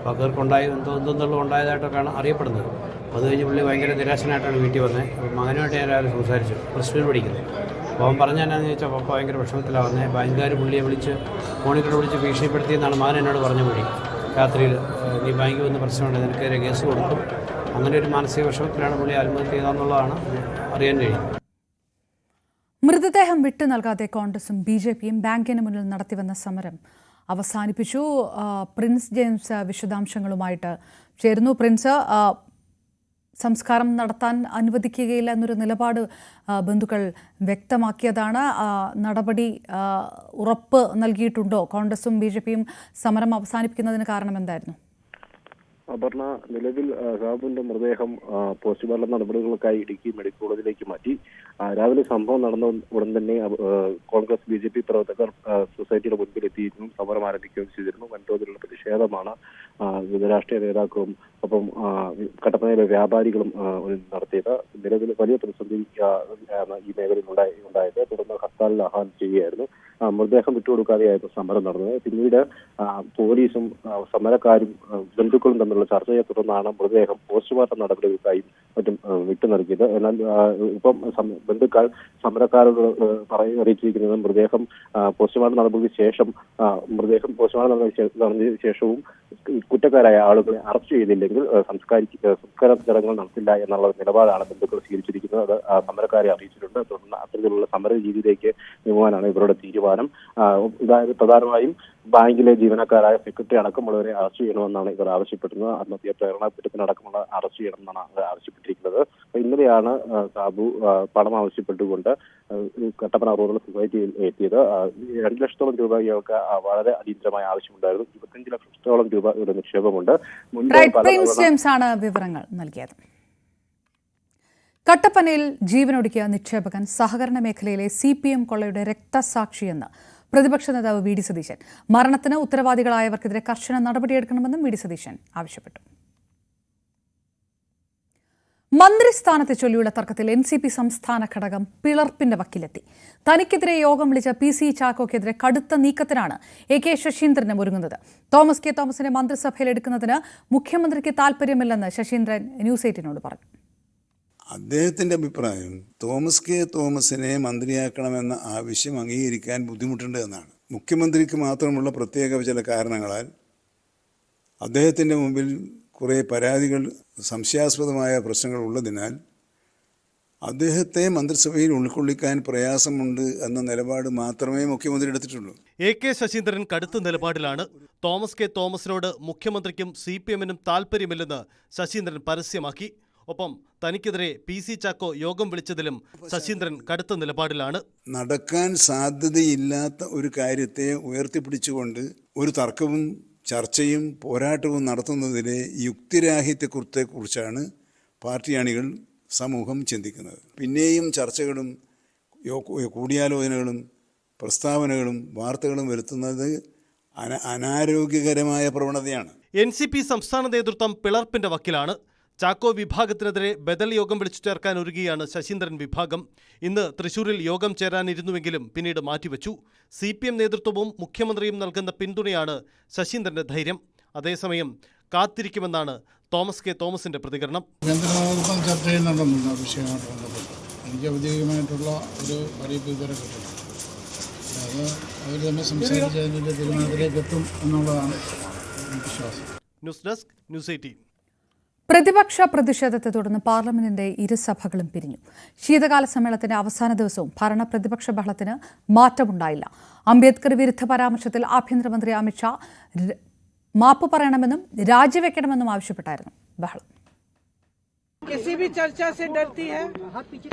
വാക്കുകൾക്ക് ഉണ്ടായി എന്തോ എന്തെന്നുള്ളത് ഉണ്ടായതായിട്ടൊക്കെയാണ് അറിയപ്പെടുന്നത്. അത് കഴിഞ്ഞ് പുള്ളി ഭയങ്കര നിരാശനായിട്ടാണ് വീട്ടിൽ വന്നത് അപ്പോൾ മകനുമായിട്ട് ഞാൻ രാവിലെ സംസാരിച്ചു. പ്ലസ് ടു അപ്പോൾ അവൻ പറഞ്ഞ എന്നാന്ന് ചോദിച്ചാൽ പപ്പ ഭയങ്കര വിഷമത്തിലാവുന്നത് ബാങ്കുകാർ പുള്ളിയെ വിളിച്ച് ഫോണിൽ കൂടെ വിളിച്ച് ഭീഷണിപ്പെടുത്തിയെന്നാണ് മകൻ എന്നോട് പറഞ്ഞ മൊഴി രാത്രിയിൽ നീ ബാങ്കിൽ വന്ന് പ്രശ്നമുണ്ട് നിനക്കെതിരെ കേസ് കൊടുക്കും. അങ്ങനെ ഒരു മാനസിക വിഷമത്തിലാണ് പുള്ളി ആത്മഹത്യ ചെയ്തതെന്നുള്ളതാണ് അറിയാൻ കഴിയുന്നത്. മൃതദേഹം വിട്ടു നൽകാതെ കോൺഗ്രസും ബി ജെ പിയും ബാങ്കിന് മുന്നിൽ നടത്തിവന്ന സമരം അവസാനിപ്പിച്ചു. പ്രിൻസ് ജെയിംസ് വിശദാംശങ്ങളുമായിട്ട് ചേരുന്നു. പ്രിൻസ് സംസ്കാരം നടത്താൻ അനുവദിക്കുകയില്ല എന്നൊരു നിലപാട് ബന്ധുക്കൾ വ്യക്തമാക്കിയതാണ്. നടപടി ഉറപ്പ് നൽകിയിട്ടുണ്ടോ? കോൺഗ്രസും ബി സമരം അവസാനിപ്പിക്കുന്നതിന് കാരണം എന്തായിരുന്നു അപർണ നിലവിൽ സാബുവിന്റെ മൃതദേഹം പോസ്റ്റ്മോർട്ടം നടപടികൾക്കായി ഇടുക്കി മെഡിക്കൽ കോളേജിലേക്ക് മാറ്റി. രാവിലെ സംഭവം നടന്ന ഉടൻ തന്നെ കോൺഗ്രസ് ബി ജെ പി പ്രവർത്തകർ സൊസൈറ്റിയുടെ മുൻപിൽ എത്തിയിരുന്നു. സമരം ആരംഭിക്കുകയും ചെയ്തിരുന്നു. വൻതോതിലുള്ള പ്രതിഷേധമാണ് രാഷ്ട്രീയ നേതാക്കളും ഒപ്പം കട്ടപ്പനയിലെ വ്യാപാരികളും നടത്തിയത്. നിലവിൽ വലിയ പ്രതിസന്ധി ഈ മേഖലയിൽ ഉണ്ടായി ഉണ്ടായത്. തുടർന്ന് ഹർത്താലിൽ ആഹ്വാനം ചെയ്യുകയായിരുന്നു. മൃതദേഹം വിട്ടുകൊടുക്കാതെയായിരുന്നു സമരം നടന്നത്. പിന്നീട് പോലീസും സമരക്കാരും ബന്ധുക്കളും തമ്മിലുള്ള ചർച്ചയെ തുടർന്നാണ് മൃതദേഹം പോസ്റ്റ്മോർട്ടം നടപടികൾക്കായി മറ്റും ആ, വിട്ടു നൽകിയത്. എന്നാൽ ഇപ്പം ബന്ധുക്കൾ സമരക്കാരോട് പറയുക പറയ അറിയിച്ചിരിക്കുന്നത് മൃതദേഹം പോസ്റ്റ്മോർട്ടം നടപടിക്ക് ശേഷം മൃതദേഹം പോസ്റ്റ്മോർട്ടം നടന്നതിന് ശേഷവും കുറ്റക്കാരായ ആളുകളെ അറസ്റ്റ് ചെയ്തില്ലെങ്കിൽ സംസ്കാരിക്ക സംസ്കാര ചടങ്ങുകൾ നടത്തില്ല എന്നുള്ള നിലപാടാണ് ബന്ധുക്കൾ സ്വീകരിച്ചിരിക്കുന്നത്. അത് സമരക്കാരെ അറിയിച്ചിട്ടുണ്ട്. തുടർന്ന് അത്തരത്തിലുള്ള സമര രീതിയിലേക്ക് നീങ്ങുവാനാണ് ഇവരുടെ തീരുമാനം. ഇതായത് പ്രധാനമായും ബാങ്കിലെ ജീവനക്കാരായ സെക്രട്ടറി അടക്കമുള്ളവരെ അറസ്റ്റ് ചെയ്യണമെന്നാണ് ഇവർ ആവശ്യപ്പെടുന്നത്. ആത്മഹത്യ പ്രേരണ കുറ്റത്തിനടക്കമുള്ള അറസ്റ്റ് ചെയ്യണമെന്നാണ് അവർ ആവശ്യപ്പെട്ടിരിക്കുന്നത്. അപ്പൊ ഇന്നലെയാണ് സാബു പണം ആവശ്യപ്പെട്ടുകൊണ്ട് കട്ടപ്പന റൂറൽ സൊസൈറ്റിയിൽ എത്തിയത്. രണ്ടു ലക്ഷത്തോളം രൂപ ഇയാൾക്ക് വളരെ അടിയന്തരമായ ആവശ്യമുണ്ടായിരുന്നു. ഇരുപത്തഞ്ച് ലക്ഷത്തോളം രൂപ ഇവിടെ നിക്ഷേപമുണ്ട്. ആണ് വിവരങ്ങൾ നൽകിയത്. കട്ടപ്പനയിൽ ജീവനൊടുക്കിയ നിക്ഷേപകൻ സഹകരണ മേഖലയിലെ സി പി എം കൊള്ളയുടെ രക്തസാക്ഷിയെന്ന് പ്രതിപക്ഷ നേതാവ് വി ഡി സതീശൻ. മരണത്തിന് ഉത്തരവാദികളായവർക്കെതിരെ കർശന നടപടിയെടുക്കണമെന്നും വി ഡി സതീശൻ ആവശ്യപ്പെട്ടു. മന്ത്രിസ്ഥാനത്തെ ചൊല്ലിയുള്ള തർക്കത്തിൽ എൻ സി പി സംസ്ഥാന ഘടകം പിളർപ്പിന്റെ വക്കിലെത്തി. തനിക്കെതിരെ യോഗം വിളിച്ച പി സി ചാക്കോക്കെതിരെ കടുത്ത നീക്കത്തിനാണ് എ കെ ശശീന്ദ്രനും ഒരുങ്ങുന്നത്. തോമസ് കെ തോമസിനെ മന്ത്രിസഭയിൽ എടുക്കുന്നതിന് മുഖ്യമന്ത്രിക്ക് താൽപര്യമില്ലെന്ന് ശശീന്ദ്രൻ ന്യൂസ് എയ്റ്റിനോട് പറഞ്ഞു. അദ്ദേഹത്തിന്റെ അഭിപ്രായം തോമസ് കെ തോമസിനെ മന്ത്രിയാക്കണമെന്ന ആവശ്യം അംഗീകരിക്കാൻ ബുദ്ധിമുട്ടുണ്ട് എന്നാണ്. മുഖ്യമന്ത്രിക്ക് മാത്രമുള്ള പ്രത്യേക ചില കാരണങ്ങളാൽ അദ്ദേഹത്തിന്റെ മുമ്പിൽ കുറേ പരാതികൾ സംശയാസ്പദമായ പ്രശ്നങ്ങൾ ഉള്ളതിനാൽ അദ്ദേഹത്തെ മന്ത്രിസഭയിൽ ഉൾക്കൊള്ളിക്കാൻ പ്രയാസമുണ്ട് എന്ന നിലപാട് മാത്രമേ മുഖ്യമന്ത്രി എടുത്തിട്ടുള്ളൂ. എ കെ ശശീന്ദ്രൻ കടുത്ത നിലപാടിലാണ് തോമസ് കെ തോമസിനോട് മുഖ്യമന്ത്രിക്കും സി പി എമ്മിനും താൽപ്പര്യമില്ലെന്ന് ശശീന്ദ്രൻ പരസ്യമാക്കി. ഒപ്പം തനിക്കെതിരെ പി സി ചാക്കോ യോഗം വിളിച്ചതിലും ശശീന്ദ്രൻ കടുത്ത നിലപാടിലാണ്. നടക്കാൻ സാധ്യതയില്ലാത്ത ഒരു കാര്യത്തെ ഉയർത്തിപ്പിടിച്ചുകൊണ്ട് ഒരു തർക്കവും ചർച്ചയും പോരാട്ടവും നടത്തുന്നതിലെ യുക്തിരാഹിത്യക്കുറിച്ചാണ് പാർട്ടി അണികൾ സമൂഹം ചിന്തിക്കുന്നത്. പിന്നെയും ചർച്ചകളും കൂടിയാലോചനകളും പ്രസ്താവനകളും വാർത്തകളും വരുത്തുന്നത് അനാരോഗ്യകരമായ പ്രവണതയാണ്. എൻ സി പി സംസ്ഥാന നേതൃത്വം പിളർപ്പിന്റെ വക്കിലാണ്. ചാക്കോ വിഭാഗത്തിനെതിരെ ബദൽ യോഗം വിളിച്ചു ചേർക്കാൻ ഒരുങ്ങിയാണ് ശശീന്ദ്രൻ വിഭാഗം. ഇന്ന് തൃശൂരിൽ യോഗം ചേരാനിരുന്നുവെങ്കിലും പിന്നീട് മാറ്റിവെച്ചു. സി പി എം നേതൃത്വവും മുഖ്യമന്ത്രിയും നൽകുന്ന പിന്തുണയാണ് ശശീന്ദ്രന്റെ ധൈര്യം. അതേസമയം കാത്തിരിക്കുമെന്നാണ് തോമസ് കെ തോമസിന്റെ പ്രതികരണം. നേതൃത്വം ചർച്ച ചെയ്യുന്നുണ്ടെന്നുള്ള വിഷയമായിട്ട് ബന്ധപ്പെട്ട്. എനിക്ക് ഔദ്യോഗികമായിട്ടുള്ള ഒരു അറിയിപ്പ് ഇതുവരെ കിട്ടുന്നു അത് അവർ തമ്മിൽ സംസാരിച്ച് അതിന്റെ തീരുമാനത്തിലേക്ക് എത്തും എന്നുള്ളതാണ് വിശ്വാസം. News desk news eighteen. പ്രതിപക്ഷ പ്രതിഷേധത്തെ തുടർന്ന് പാർലമെന്റിന്റെ ഇരുസഭകളും പിരിഞ്ഞു ശീതകാല സമ്മേളനത്തിന്റെ അവസാന ദിവസവും ഭരണ പ്രതിപക്ഷ ബഹളത്തിന് മാറ്റമുണ്ടായില്ല അംബേദ്കർ വിരുദ്ധ പരാമർശത്തിൽ ആഭ്യന്തരമന്ത്രി അമിത്ഷാ ര- മാപ്പ് പറയണമെന്നും രാജിവെക്കണമെന്നും ആവശ്യപ്പെട്ടായിരുന്നു ബഹളം किसी भी चर्चा से डरती है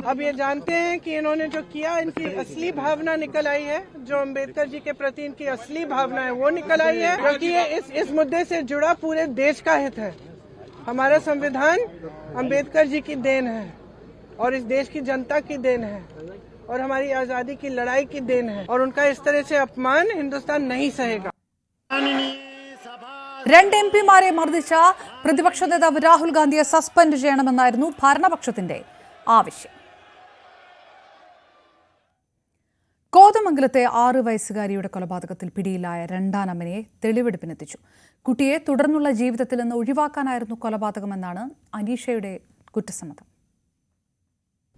अब ये जानते हैं कि इन्होंने जो किया इनकी असली भावना निकल आई है जो अंबेडकर जी के प्रति इनकी असली भावना है वो निकल आई है क्योंकि ये इस इस मुद्दे से जुड़ा पूरे देश का हित है हमारा संविधान अंबेडकर जी की देन है और इस देश की जनता की देन है और हमारी आजादी की लड़ाई की देन है और उनका इस तरह से अपमान हिंदुस्तान नहीं सहेगा രണ്ട് എം പിമാരെ മർദ്ദിച്ച പ്രതിപക്ഷ നേതാവ് രാഹുൽ ഗാന്ധിയെ സസ്പെൻഡ് ചെയ്യണമെന്നായിരുന്നു ഭരണപക്ഷത്തിന്റെ ആവശ്യം കോതമംഗലത്തെ ആറ് വയസ്സുകാരിയുടെ കൊലപാതകത്തിൽ പിടിയിലായ രണ്ടാനമ്മനെ തെളിവെടുപ്പിനെത്തിച്ചു കുട്ടിയെ തുടർന്നുള്ള ജീവിതത്തിൽ നിന്ന് ഒഴിവാക്കാനായിരുന്നു കൊലപാതകമെന്നാണ് അനീഷയുടെ കുറ്റസമ്മതം.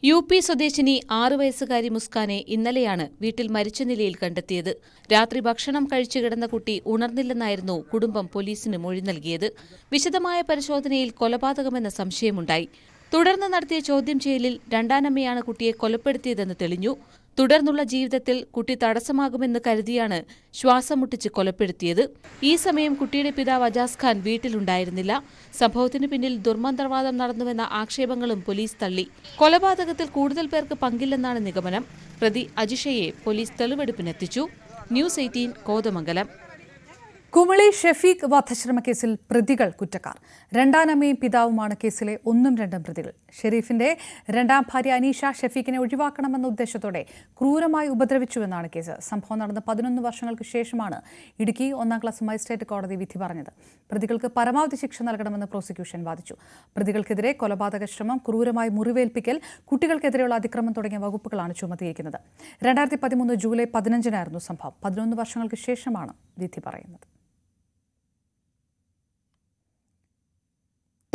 യു പി സ്വദേശിനി ആറു വയസ്സുകാരി മുസ്കാനെ ഇന്നലെയാണ് വീട്ടിൽ മരിച്ച നിലയിൽ കണ്ടെത്തിയത്. രാത്രി ഭക്ഷണം കഴിച്ചു കിടന്ന കുട്ടി ഉണർന്നില്ലെന്നായിരുന്നു കുടുംബം പോലീസിന് മൊഴി നൽകിയത്. വിശദമായ പരിശോധനയിൽ കൊലപാതകമെന്ന സംശയമുണ്ടായി. തുടർന്ന് നടത്തിയ ചോദ്യം ചെയ്യലിൽ രണ്ടാനമ്മയാണ് കുട്ടിയെ കൊലപ്പെടുത്തിയതെന്ന് തെളിഞ്ഞു. തുടർന്നുള്ള ജീവിതത്തിൽ കുട്ടി തടസ്സമാകുമെന്ന് കരുതിയാണ് ശ്വാസം മുട്ടിച്ച് കൊലപ്പെടുത്തിയത്. ഈ സമയം കുട്ടിയുടെ പിതാവ് അജാസ് ഖാൻ വീട്ടിലുണ്ടായിരുന്നില്ല. സംഭവത്തിന് പിന്നിൽ ദുർമന്ത്രവാദം നടന്നുവെന്ന ആക്ഷേപങ്ങളും പോലീസ് തള്ളി. കൊലപാതകത്തിൽ കൂടുതൽ പേർക്ക് പങ്കില്ലെന്നാണ് നിഗമനം. പ്രതി അജിഷയെ police തെളിവെടുപ്പിനെത്തിച്ചു. News eighteen Kothamangalam. Kumily Shefeeq വധശ്രമ കേസിൽ പ്രതികൾ കുറ്റക്കാർ. രണ്ടാനമ്മയും പിതാവുമാണ് കേസിലെ ഒന്നും രണ്ടും പ്രതികൾ. ഷെരീഫിന്റെ രണ്ടാം ഭാര്യ അനീഷ ഷെഫീഖിനെ ഒഴിവാക്കണമെന്ന ഉദ്ദേശത്തോടെ ക്രൂരമായി ഉപദ്രവിച്ചുവെന്നാണ് കേസ്. സംഭവം നടന്ന് പതിനൊന്ന് വർഷങ്ങൾക്ക് ശേഷമാണ് ഇടുക്കി ഒന്നാം ക്ലാസ് മജിസ്ട്രേറ്റ് കോടതി വിധി പറഞ്ഞത്. പ്രതികൾക്ക് പരമാവധി ശിക്ഷ നൽകണമെന്ന് പ്രോസിക്യൂഷൻ വാദിച്ചു. പ്രതികൾക്കെതിരെ കൊലപാതക ശ്രമം ക്രൂരമായി മുറിവേൽപ്പിക്കൽ കുട്ടികൾക്കെതിരെയുള്ള അതിക്രമം തുടങ്ങിയ വകുപ്പുകളാണ് ചുമത്തിയിരിക്കുന്നത്. രണ്ടായിരത്തി പതിമൂന്ന് ജൂലൈ പതിനഞ്ചിനായിരുന്നു സംഭവം. പതിനൊന്ന് വർഷങ്ങൾക്ക് ശേഷമാണ് വിധി പറയുന്നത്.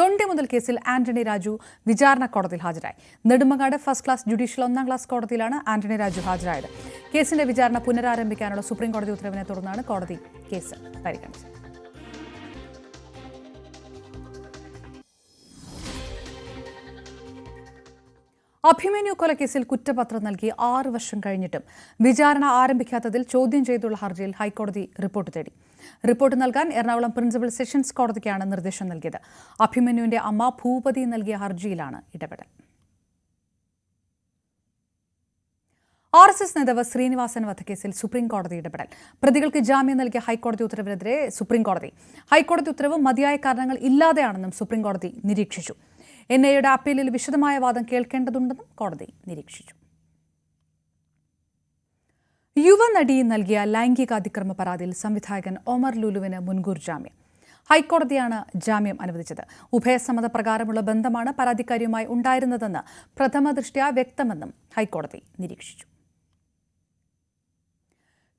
തൊണ്ടിമുതൽ കേസിൽ ആന്റണി രാജു വിചാരണ കോടതിയിൽ ഹാജരായി. നെടുമങ്ങാട് ഫസ്റ്റ് ക്ലാസ് ജുഡീഷ്യൽ ഒന്നാം ക്ലാസ് കോടതിയിലാണ് ആന്റണി രാജു ഹാജരായത്. കേസിന്റെ വിചാരണ പുനരാരംഭിക്കാനുള്ള സുപ്രീം കോടതി ഉത്തരവിനെ തുടർന്നാണ് കോടതി കേസ് പരിഗണിച്ചത്. അഭിമന്യു കൊലക്കേസിൽ കുറ്റപത്രം നൽകി ആറ് വർഷം കഴിഞ്ഞിട്ടും വിചാരണ ആരംഭിക്കാത്തതിൽ ചോദ്യം ചെയ്തുള്ള ഹർജിയിൽ ഹൈക്കോടതി റിപ്പോർട്ട് തേടി. റിപ്പോർട്ട് നൽകാൻ എറണാകുളം പ്രിൻസിപ്പൽ സെഷൻസ് കോടതിക്കാണ് നിർദ്ദേശം നൽകിയത്. അഭിമന്യുവിന്റെ അമ്മ ഭൂപതി നൽകിയ ഹർജിയിലാണ് ഇടപെടൽ. ആർ എസ് എസ് നേതാവ് ശ്രീനിവാസൻ വധക്കേസിൽ സുപ്രീം കോടതി ഇടപെടൽ. പ്രതികൾക്ക് ജാമ്യം നൽകിയ ഹൈക്കോടതി ഉത്തരവിനെതിരെ സുപ്രീം കോടതി. ഹൈക്കോടതി ഉത്തരവ് മതിയായ കാരണങ്ങൾ ഇല്ലാതെയാണെന്നും സുപ്രീം കോടതി നിരീക്ഷിച്ചു. എൻ ഐയുടെ അപ്പീലിൽ വിശദമായ വാദം കേൾക്കേണ്ടതുണ്ടെന്നും കോടതി നിരീക്ഷിച്ചു. യുവനടി നൽകിയ ലൈംഗികാതിക്രമ പരാതിയിൽ സംവിധായകൻ ഒമർ ലുലുവിന് മുൻകൂർ ജാമ്യം. ഹൈക്കോടതിയാണ് ജാമ്യം അനുവദിച്ചത്. ഉഭയസമ്മത പ്രകാരമുള്ള ബന്ധമാണ് പരാതിക്കാരിയുമായി ഉണ്ടായിരുന്നതെന്ന് പ്രഥമ ദൃഷ്ട്യാ വ്യക്തമെന്നും ഹൈക്കോടതി നിരീക്ഷിച്ചു.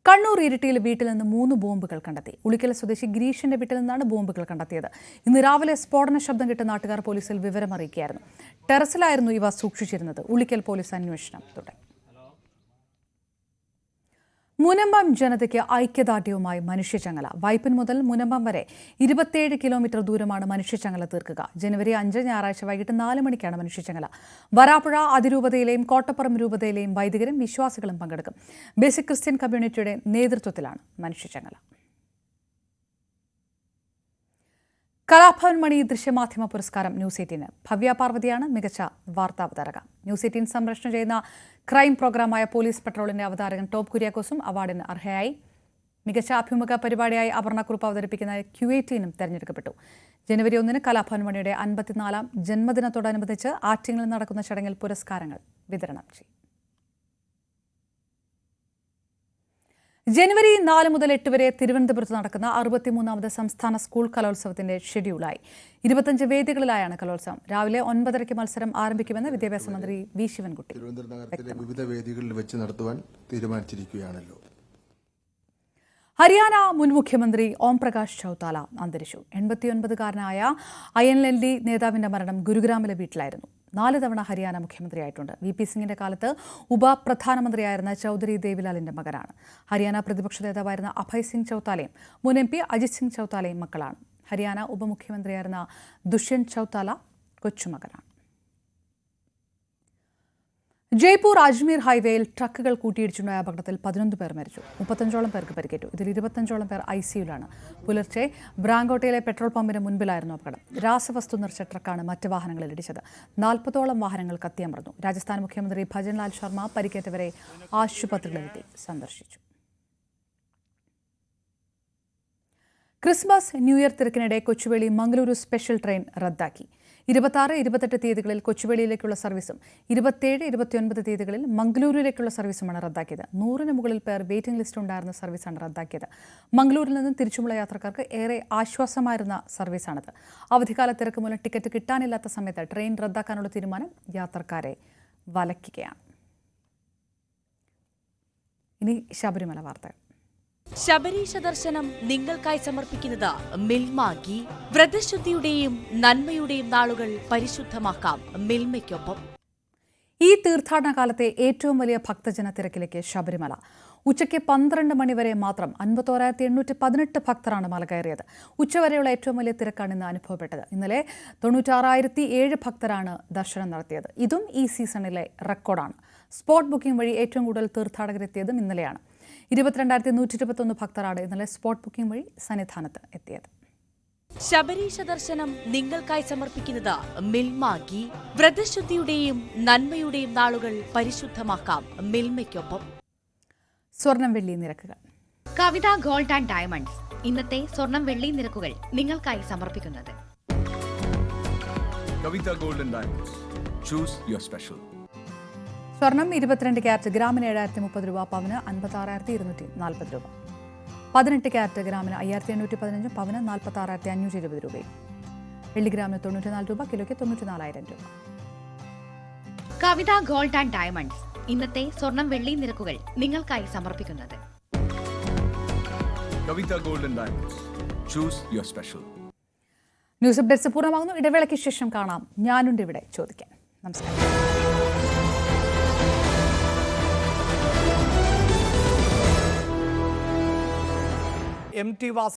കണ്ണൂർ ഇരിട്ടിയിൽ വീട്ടിൽ നിന്ന് മൂന്ന് ബോംബുകൾ കണ്ടെത്തി. ഉളിക്കൽ സ്വദേശി ഗിരീഷിന്റെ വീട്ടിൽ നിന്നാണ് ബോംബുകൾ കണ്ടെത്തിയത്. ഇന്ന് രാവിലെ സ്ഫോടന ശബ്ദം കേട്ട് നാട്ടുകാർ പോലീസിൽ വിവരമറിയിക്കുകയായിരുന്നു. ടെറസിലായിരുന്നു ഇവ സൂക്ഷിച്ചിരുന്നത്. ഉളിക്കൽ പോലീസ് അന്വേഷണം തുടങ്ങി. മുനമ്പം ജനതയ്ക്ക് ഐക്യദാർഢ്യവുമായി മനുഷ്യചങ്ങല. വൈപ്പൻ മുതൽ മുനമ്പം വരെ ഇരുപത്തിയേഴ് കിലോമീറ്റർ ദൂരമാണ് മനുഷ്യചങ്ങല തീർക്കുക. ജനുവരി അഞ്ച് ഞായറാഴ്ച വൈകിട്ട് നാല് മണിക്കാണ് മനുഷ്യചങ്ങല. വരാപ്പുഴ അതിരൂപതയിലെയും കോട്ടപ്പുറം രൂപതയിലെയും വൈദികരും വിശ്വാസികളും പങ്കെടുക്കും. ബേസിക് ക്രിസ്ത്യൻ കമ്മ്യൂണിറ്റിയുടെ നേതൃത്വത്തിലാണ് മനുഷ്യചങ്ങല. കലാഭവൻ മണി ദൃശ്യമാധ്യമ പുരസ്കാരം ന്യൂസ് എയ്റ്റീന്. ഭവ്യ പാർവതിയാണ് മികച്ച വാർത്താവതാരക. ന്യൂസ് എയ്റ്റീൻ സംപ്രേഷണം ചെയ്യുന്ന ക്രൈം പ്രോഗ്രാമായ പോലീസ് പെട്രോളിന്റെ അവതാരകൻ ടോപ് കുര്യാക്കോസും അവാർഡിന് അർഹയായി. മികച്ച അഭിമുഖ പരിപാടിയായി അപർണക്കുറിപ്പ് അവതരിപ്പിക്കുന്ന ക്യു എയ്റ്റീനും തെരഞ്ഞെടുക്കപ്പെട്ടു. ജനുവരി ഒന്നിന് കലാഭവൻ മണിയുടെ അൻപത്തിനാലാം ജന്മദിനത്തോടനുബന്ധിച്ച് ആറ്റിങ്ങളിൽ നടക്കുന്ന ചടങ്ങിൽ പുരസ്കാരങ്ങൾ വിതരണം ചെയ്യും ജനുവരി നാല് മുതൽ എട്ട് വരെ തിരുവനന്തപുരത്ത് നടക്കുന്ന അറുപത്തിമൂന്നാമത് സംസ്ഥാന സ്കൂൾ കലോത്സവത്തിന്റെ ഷെഡ്യൂളായി. ഇരുപത്തഞ്ച് വേദികളിലായാണ് കലോത്സവം. രാവിലെ ഒൻപതരയ്ക്ക് മത്സരം ആരംഭിക്കുമെന്ന് വിദ്യാഭ്യാസ മന്ത്രി വി ശിവൻകുട്ടി തിരുവനന്തപുരം നഗരത്തിലെ വിവിധ വേദികളിൽ വെച്ച് നടത്തുവാൻ തീരുമാനിച്ചിരിക്കുകയാണല്ലോ. ഹരിയാന മുൻ മുഖ്യമന്ത്രി ഓം പ്രകാശ് ചൌത്താല അന്തരിച്ചു. എൺപത്തിയൊൻപതുകാരനായ ഐ എൻ എൽ ഡി നേതാവിന്റെ മരണം ഗുരുഗ്രാമിലെ വീട്ടിലായിരുന്നു. നാല് തവണ ഹരിയാന മുഖ്യമന്ത്രിയായിട്ടുണ്ട്. വി പി സിംഗിന്റെ കാലത്ത് ഉപപ്രധാനമന്ത്രിയായിരുന്ന ചൌധരി ദേവിലാലിന്റെ മകനാണ്. ഹരിയാന പ്രതിപക്ഷ നേതാവായിരുന്ന അഭയ് സിംഗ് ചൌത്താലയും മുൻ എം പി അജിത് സിംഗ് ചൌത്താലയും മക്കളാണ്. ഹരിയാന ഉപമുഖ്യമന്ത്രിയായിരുന്ന ദുഷ്യന്ത് ചൌത്താല കൊച്ചുമകനാണ്. ജയ്പൂർ അജ്മീർ ഹൈവേയിൽ ട്രക്കുകൾ കൂട്ടിയിടിച്ചുണ്ടായ അപകടത്തിൽ പതിനൊന്ന് പേർ മരിച്ചു. മുപ്പത്തഞ്ചോളം പേർക്ക് പരിക്കേറ്റു. ഇതിൽ ഇരുപത്തഞ്ചോളം പേർ ഐ സിയുലാണ്. പുലർച്ചെ ബ്രാങ്കോട്ടയിലെ പെട്രോൾ പമ്പിന് മുൻപിലായിരുന്നു അപകടം. രാസവസ്തു നിറച്ച ട്രക്കാണ് മറ്റ് വാഹനങ്ങളിൽ ഇടിച്ചത്. നാൽപ്പതോളം വാഹനങ്ങൾ കത്തിയമർന്നു രാജസ്ഥാൻ മുഖ്യമന്ത്രി ഭജൻലാൽ ശർമ്മ പരിക്കേറ്റവരെ ആശുപത്രികളിലെത്തി സന്ദർശിച്ചു. ക്രിസ്മസ് ന്യൂഇയർ തിരക്കിനിടെ കൊച്ചുവേളി മംഗളൂരു സ്പെഷ്യൽ ട്രെയിൻ റദ്ദാക്കി. ഇരുപത്താറ് ഇരുപത്തെട്ട് തീയതികളിൽ കൊച്ചുവേളിയിലേക്കുള്ള സർവീസും ഇരുപത്തിയേഴ് ഇരുപത്തിയൊൻപത് തീയതികളിൽ മംഗളൂരുവിലേക്കുള്ള സർവീസുമാണ് റദ്ദാക്കിയത്. നൂറിന് മുകളിൽ പേർ വെയിറ്റിംഗ് ലിസ്റ്റ് ഉണ്ടായിരുന്ന സർവീസാണ് റദ്ദാക്കിയത്. മംഗളൂരിൽ നിന്നും തിരിച്ചുമുള്ള യാത്രക്കാർക്ക് ഏറെ ആശ്വാസമായിരുന്ന സർവീസാണിത്. അവധിക്കാല തിരക്ക് മൂലം ടിക്കറ്റ് കിട്ടാനില്ലാത്ത സമയത്ത് ട്രെയിൻ റദ്ദാക്കാനുള്ള തീരുമാനം യാത്രക്കാരെ വലയ്ക്കുകയാണ്. ഇനി ശബരിമല വാർത്തകൾ. ശബരീശ ദർശനം നിങ്ങൾക്കായി സമർപ്പിക്കുന്നത് മിൽമാഗി. വ്രതശുദ്ധിയുടെയും നന്മയുടെയും നാളുകൾ പരിശുദ്ധമാക്കാം മിൽമയ്ക്കൊപ്പം. ഈ തീർത്ഥാടന കാലത്തെ ഏറ്റവും വലിയ ഭക്തജന തിരക്കിലേക്ക് ശബരിമല. ഉച്ചയ്ക്ക് പന്ത്രണ്ട് മണിവരെ മാത്രം അൻപത്തോരായിരത്തി എണ്ണൂറ്റി പതിനെട്ട് ഭക്തരാണ് മല കയറിയത്. ഉച്ചവരെയുള്ള ഏറ്റവും വലിയ തിരക്കാണ് ഇന്ന് അനുഭവപ്പെട്ടത്. ഇന്നലെ തൊണ്ണൂറ്റാറായിരത്തി ഏഴ് ഭക്തരാണ് ദർശനം നടത്തിയത്. ഇതും ഈ സീസണിലെ റെക്കോർഡാണ്. സ്പോട്ട് ബുക്കിംഗ് വഴി ഏറ്റവും കൂടുതൽ തീർത്ഥാടകരെത്തിയതും ഇന്നലെയാണ്. ഇരുപത്തിരണ്ടായിരത്തി നൂറ്റി ഇരുപത്തൊന്ന് ഭക്തരാണ് ഇന്നലെ സ്പോട്ട് ബുക്കിംഗ് വഴി സന്നിധാനത്ത് എത്തിയത്. ശബരീശ ദർശനം നിങ്ങൾക്കായി സമർപ്പിക്കുന്നത് മിൽമാഗി വ്രതശുദ്ധിയുടെയും നന്മയുടെയും നാളുകൾ പരിശുദ്ധമാക്കാം മിൽമയ്ക്കൊപ്പം. സ്വർണം വെള്ളി നിരക്കുകൾ. Kavita gold and diamonds. ഇന്നത്തെ സ്വർണം വെള്ളി നിരക്കുകൾ നിങ്ങൾക്കായി സമർപ്പിക്കുന്നത്. Kavita gold and diamonds. Choose your special. സ്വർണം ഇരുപത്തിരണ്ട് ക്യാരറ്റ് ഗ്രാമിന് ഏഴായിരത്തി മുപ്പത് രൂപ പവന് അൻപത്തി ആറായിരത്തി ഇരുന്നൂറ്റി നാൽപ്പത് രൂപ. പതിനെട്ട് ക്യാരറ്റ് ഗ്രാമിന് അയ്യായിരത്തി എണ്ണൂറ്റി പതിനഞ്ചും പവന് നാൽപ്പത്തി ആറായിരത്തി അഞ്ഞൂറ്റി ഇരുപത് രൂപയും. വെള്ളി ഗ്രാമിന് തൊണ്ണൂറ്റിനാല് രൂപ കിലോയ്ക്ക് തൊണ്ണൂറ്റിനാലായിരം രൂപ. Kavita gold and diamonds. ഇന്നത്തെ സ്വർണം വെള്ളി നിരക്കുകൾ നിങ്ങൾക്കായി സമർപ്പിക്കുന്നത്. Kavita Golden diamonds. Choose your special news updates പൂർണമാകുന്നു. ഇടവേളയ്ക്ക് ശേഷം കാണാം. ഞാനുണ്ട് ഇവിടെ. ചോദിക്കാൻ നമസ്കാരം. M T was